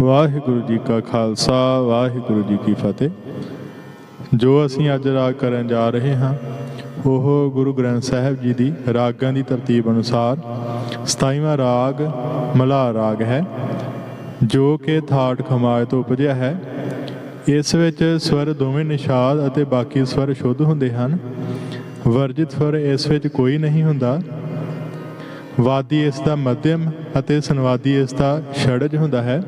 ਵਾਹਿਗੁਰੂ ਜੀ ਕਾ ਖਾਲਸਾ, ਵਾਹਿਗੁਰੂ ਜੀ ਕੀ ਫਤਿਹ। ਜੋ ਅਸੀਂ ਅੱਜ ਰਾਗ ਕਰਨ ਜਾ ਰਹੇ ਹਾਂ, ਉਹ ਗੁਰੂ ਗ੍ਰੰਥ ਸਾਹਿਬ ਜੀ ਦੀ ਰਾਗਾਂ ਦੀ ਤਰਤੀਬ ਅਨੁਸਾਰ 27ਵਾਂ ਰਾਗ ਮਲਾ ਰਾਗ ਹੈ, ਜੋ ਕਿ ਥਾਟ ਖਮਾਜ ਤੋਂ ਉਪਜਿਆ ਹੈ। ਇਸ ਵਿੱਚ ਸਵਰ ਦੋਵੇਂ ਨਿਸ਼ਾਦ ਅਤੇ ਬਾਕੀ ਸਵਰ ਸ਼ੁੱਧ ਹੁੰਦੇ ਹਨ। ਵਰਜਿਤ ਸਵਰ ਇਸ ਵਿੱਚ ਕੋਈ ਨਹੀਂ ਹੁੰਦਾ। ਵਾਦੀ ਇਸ ਦਾ ਮਧਿਅਮ ਅਤੇ ਸੰਵਾਦੀ ਇਸ ਦਾ ਛੜਜ ਹੁੰਦਾ ਹੈ।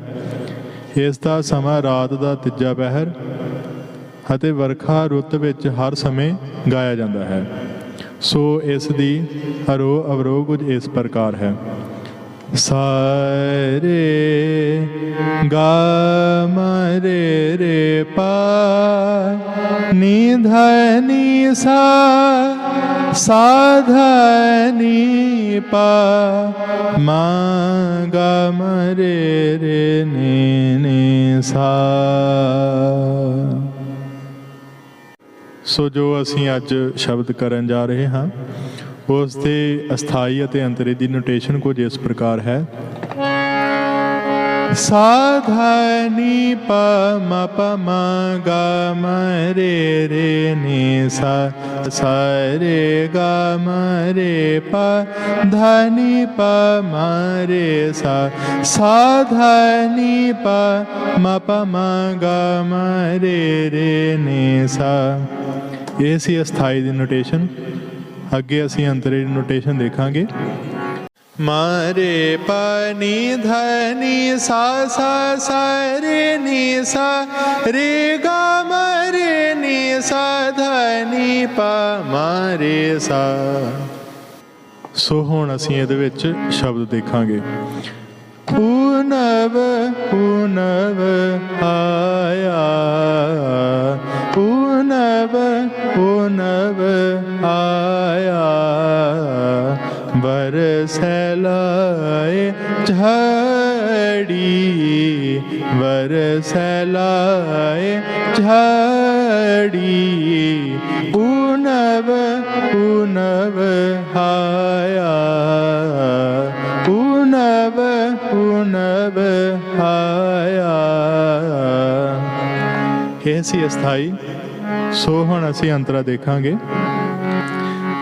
ਇਸ ਦਾ ਸਮਾਂ ਰਾਤ ਦਾ ਤੀਜਾ ਪਹਿਰ ਅਤੇ ਵਰਖਾ ਰੁੱਤ ਵਿੱਚ ਹਰ ਸਮੇਂ ਗਾਇਆ ਜਾਂਦਾ ਹੈ। ਸੋ ਇਸ ਦੀ ਅਰੋ ਅਵਰੋ ਕੁਝ ਇਸ ਪ੍ਰਕਾਰ ਹੈ। ਸਾਰੇ ਗਾ ਮਰੇ ਰੇ ਪਾ ਨੀ ਧਨੀ ਸਾ ਸਾਧਨੀ ਪਾ ਮਾ ਗਾ ਮਰੇ ਰੇ ਨੀ ਸਾ। ਸੋ ਜੋ ਅਸੀਂ ਅੱਜ ਸ਼ਬਦ ਕਰਨ ਜਾ ਰਹੇ ਹਾਂ, ਉਸ ਦੇ ਅਸਥਾਈ ਅਤੇ ਅੰਤਰੇ ਦੀ ਨੋਟੇਸ਼ਨ ਕੁਝ ਇਸ ਪ੍ਰਕਾਰ ਹੈ। ਸਾਧਨੀ ਪ ਮ ਪ ਮ ਗ ਮ ਰੇ ਰੇ ਨੀ ਸਾ ਸਾ ਰੇ ਗ ਮ ਰੇ ਪ ਧਨੀ ਪ ਮ ਰੇ ਸਾ ਸਾਧਨੀ ਪ ਮ ਪ ਮ ਗ ਮ ਰੇ ਰੇ ਨੀ ਸਾ ਇਹ ਸੀ ਅਸਥਾਈ ਦੀ ਨੋਟੇਸ਼ਨ ਅੱਗੇ ਅਸੀਂ ਅੰਤਰੇ ਦੀ ਨੋਟੇਸ਼ਨ ਦੇਖਾਂਗੇ ਮਾਰੇ ਪਨੀ ਧਨੀ ਸਾ ਸਾ ਸਾ ਰੇ ਨੀ ਸਾ ਰੇ ਗਾ ਮਰੇ ਨੀ ਸਾ ਧਨੀ ਪ ਮਾਰੇ ਸਾ ਸੋ ਹੁਣ ਅਸੀਂ ਇਹਦੇ ਵਿੱਚ ਸ਼ਬਦ ਦੇਖਾਂਗੇ। ਪੂਨਵ ਪੂਨਵ ਆਇਆ। ਪੂਨਵ ਪੂਨਵ ਆਇਆ। ਬਰਸੈ ਲਾਏ ਝੜੀ ਬਰਸੈ ਲਾਏ ਝੜੀ ਪੂਨਵ ਪੂਨਵ ਹਾਇਆ, ਪੂਨਵ ਪੂਨਵ ਹਾਇਆ। ਇਹ ਸੀ ਅਸਥਾਈ, ਸੋ ਹੁਣ ਅਸੀਂ ਅੰਤਰਾ ਦੇਖਾਂਗੇ।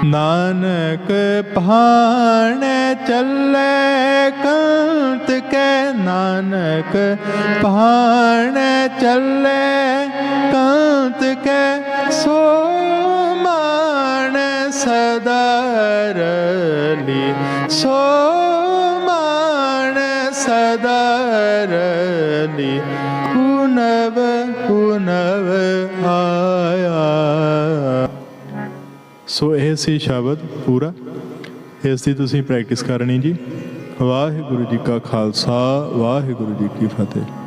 ਨਾਨਕ ਭਾਣ ਚੱਲੇ ਕੰਤ ਕੈ ਨਾਨਕ ਭਾਣ ਚੱਲੇ ਕੰਤ ਕੈ ਸੋ ਮਾਣ ਸਦਾਰਲੀ ਸੋ ਮਾਣ ਸਦਾਰਲੀ ਪੁਨਵ ਪੁਨਵ ਆਇਆ। ਸੋ ਇਹ ਸੀ ਸ਼ਬਦ ਪੂਰਾ। ਇਸ ਦੀ ਤੁਸੀਂ ਪ੍ਰੈਕਟਿਸ ਕਰਨੀ ਜੀ। ਵਾਹਿਗੁਰੂ ਜੀ ਕਾ ਖਾਲਸਾ, ਵਾਹਿਗੁਰੂ ਜੀ ਕੀ ਫਤਿਹ।